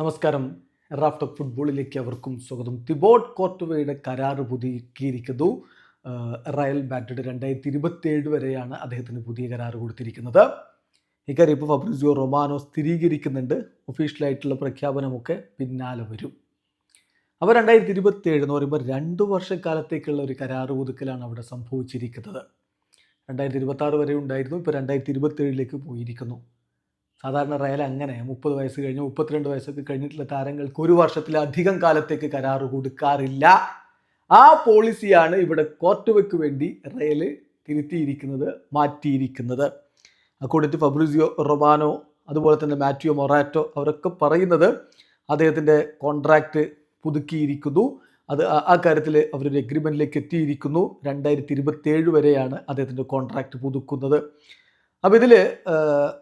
നമസ്കാരം. Raft of ഫുട്ബോളിലേക്ക് അവർക്കും സ്വാഗതം. തിബോട്ട് കോർട്ടുവയുടെ കരാർ പുതുക്കിയിരിക്കുന്നു. റയൽ ബാറ്റഡ് രണ്ടായിരത്തി ഇരുപത്തിയേഴ് വരെയാണ് അദ്ദേഹത്തിന് പുതിയ കരാർ കൊടുത്തിരിക്കുന്നത്. ഇക്കാര്യം ഇപ്പോൾ ഫബ്രിസിയോ റൊമാനോ സ്ഥിരീകരിക്കുന്നുണ്ട്. ഒഫീഷ്യലായിട്ടുള്ള പ്രഖ്യാപനമൊക്കെ പിന്നാലെ വരും. അപ്പോൾ രണ്ടായിരത്തി ഇരുപത്തിയേഴ് എന്ന് പറയുമ്പോൾ രണ്ട് വർഷക്കാലത്തേക്കുള്ള ഒരു കരാർ പുതുക്കലാണ് അവിടെ സംഭവിച്ചിരിക്കുന്നത്. രണ്ടായിരത്തി ഇരുപത്തി ആറ് വരെ ഉണ്ടായിരുന്നു. ഇപ്പോൾ രണ്ടായിരത്തി ഇരുപത്തിയേഴിലേക്ക് പോയിരിക്കുന്നു. സാധാരണ റയൽ അങ്ങനെ മുപ്പത് വയസ്സ് കഴിഞ്ഞ് മുപ്പത്തിരണ്ട് വയസ്സൊക്കെ കഴിഞ്ഞിട്ടുള്ള താരങ്ങൾക്ക് ഒരു വർഷത്തിലധികം കാലത്തേക്ക് കരാറ് കൊടുക്കാറില്ല. ആ പോളിസിയാണ് ഇവിടെ കോർട്ടുവയ്ക്ക് വേണ്ടി റയൽ തിരുത്തിയിരിക്കുന്നത് മാറ്റിയിരിക്കുന്നത്. അക്കോർഡിംഗ് ടു ഫബ്രിസിയോ റൊമാനോ അതുപോലെ തന്നെ മാറ്റിയോ മൊറാറ്റോ അവരൊക്കെ പറയുന്നത് അദ്ദേഹത്തിന്റെ കോൺട്രാക്റ്റ് പുതുക്കിയിരിക്കുന്നു. അത് ആ- കാര്യത്തിൽ അവരൊരു എഗ്രിമെന്റിലേക്ക് എത്തിയിരിക്കുന്നു. രണ്ടായിരത്തി ഇരുപത്തേഴ് വരെയാണ് അദ്ദേഹത്തിന്റെ കോൺട്രാക്റ്റ് പുതുക്കുന്നത്. അപ്പോൾ ഇതിൽ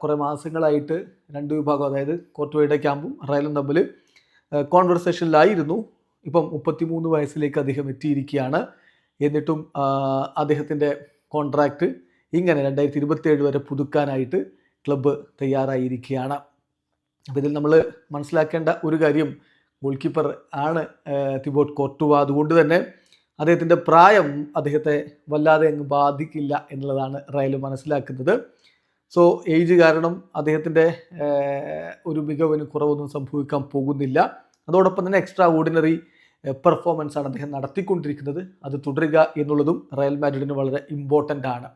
കുറേ മാസങ്ങളായിട്ട് രണ്ട് വിഭാഗം അതായത് കോർട്ടുവയുടെ ക്യാമ്പും റയലും തമ്മിൽ കോൺവെർസേഷനിലായിരുന്നു ഇപ്പം മുപ്പത്തിമൂന്ന് വയസ്സിലേക്ക് അദ്ദേഹം എത്തിയിരിക്കുകയാണ്. എന്നിട്ടും അദ്ദേഹത്തിന്റെ കോൺട്രാക്റ്റ് ഇങ്ങനെ രണ്ടായിരത്തി ഇരുപത്തേഴ് വരെ പുതുക്കാനായിട്ട് ക്ലബ്ബ് തയ്യാറായിരിക്കുകയാണ്. അപ്പോൾ ഇതിൽ നമ്മൾ മനസ്സിലാക്കേണ്ട ഒരു കാര്യം ഗോൾ കീപ്പർ ആണ് തിബോട്ട് കോർട്ടുവ അതുകൊണ്ട് തന്നെ അദ്ദേഹത്തിന്റെ പ്രായം അദ്ദേഹത്തെ വല്ലാതെ അങ്ങ് ബാധിക്കില്ല എന്നുള്ളതാണ് റയൽ മനസ്സിലാക്കുന്നത്. സോ ഏജ് കാരണം അദ്ദേഹത്തിന്റെ ഒരു മികവിന് കുറവൊന്നും സംഭവിക്കാൻ പോകുന്നില്ല. അതോടൊപ്പം തന്നെ എക്സ്ട്രാ ഓർഡിനറി പെർഫോമൻസ് ആണ് അദ്ദേഹം നടത്തിക്കൊണ്ടിരിക്കുന്നത്. അത് തുടരുക എന്നുള്ളതും റയൽ മാഡ്രിഡിന് വളരെ ഇമ്പോർട്ടന്റ് ആണ്.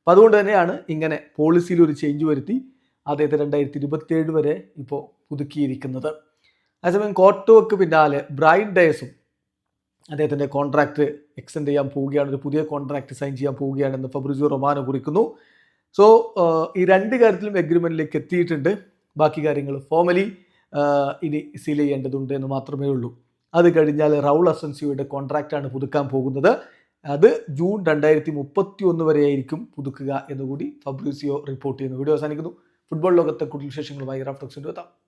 അപ്പം അതുകൊണ്ട് തന്നെയാണ് ഇങ്ങനെ പോളിസിയിൽ ഒരു ചേഞ്ച് വരുത്തി അദ്ദേഹത്തെ രണ്ടായിരത്തി ഇരുപത്തിയേഴ് വരെ ഇപ്പോൾ പുതുക്കിയിരിക്കുന്നത്. അതേസമയം കോട്ടോക്ക് പിന്നാലെ ബ്രൈൻ ഡേസും അദ്ദേഹത്തിന്റെ കോൺട്രാക്റ്റ് എക്സ്റ്റെൻഡ് ചെയ്യാൻ പോവുകയാണ് ഒരു പുതിയ കോൺട്രാക്റ്റ് സൈൻ ചെയ്യാൻ പോവുകയാണെന്ന് ഫബ്രിസിയോ റൊമാനോ കുറിക്കുന്നു. സോ ഈ രണ്ട് കാര്യത്തിലും എഗ്രിമെന്റിലേക്ക് എത്തിയിട്ടുണ്ട്. ബാക്കി കാര്യങ്ങൾ ഫോമലി ഇനി സീൽ ചെയ്യേണ്ടതുണ്ട് എന്ന് മാത്രമേ ഉള്ളൂ. അത് കഴിഞ്ഞാൽ റൗൾ അസൻസിയോയുടെ കോൺട്രാക്റ്റാണ് പുതുക്കാൻ പോകുന്നത്. അത് ജൂൺ രണ്ടായിരത്തി മുപ്പത്തി ഒന്ന് വരെയായിരിക്കും പുതുക്കുക എന്നുകൂടി ഫബ്രിസിയോ റിപ്പോർട്ട് ചെയ്യുന്നു. വീഡിയോ അവസാനിക്കുന്നു. ഫുട്ബോൾ ലോകത്തെ കൂടുതൽ വിശേഷങ്ങളുമായി റാഫ്റ്റോക്സിന്റെ എത്താം.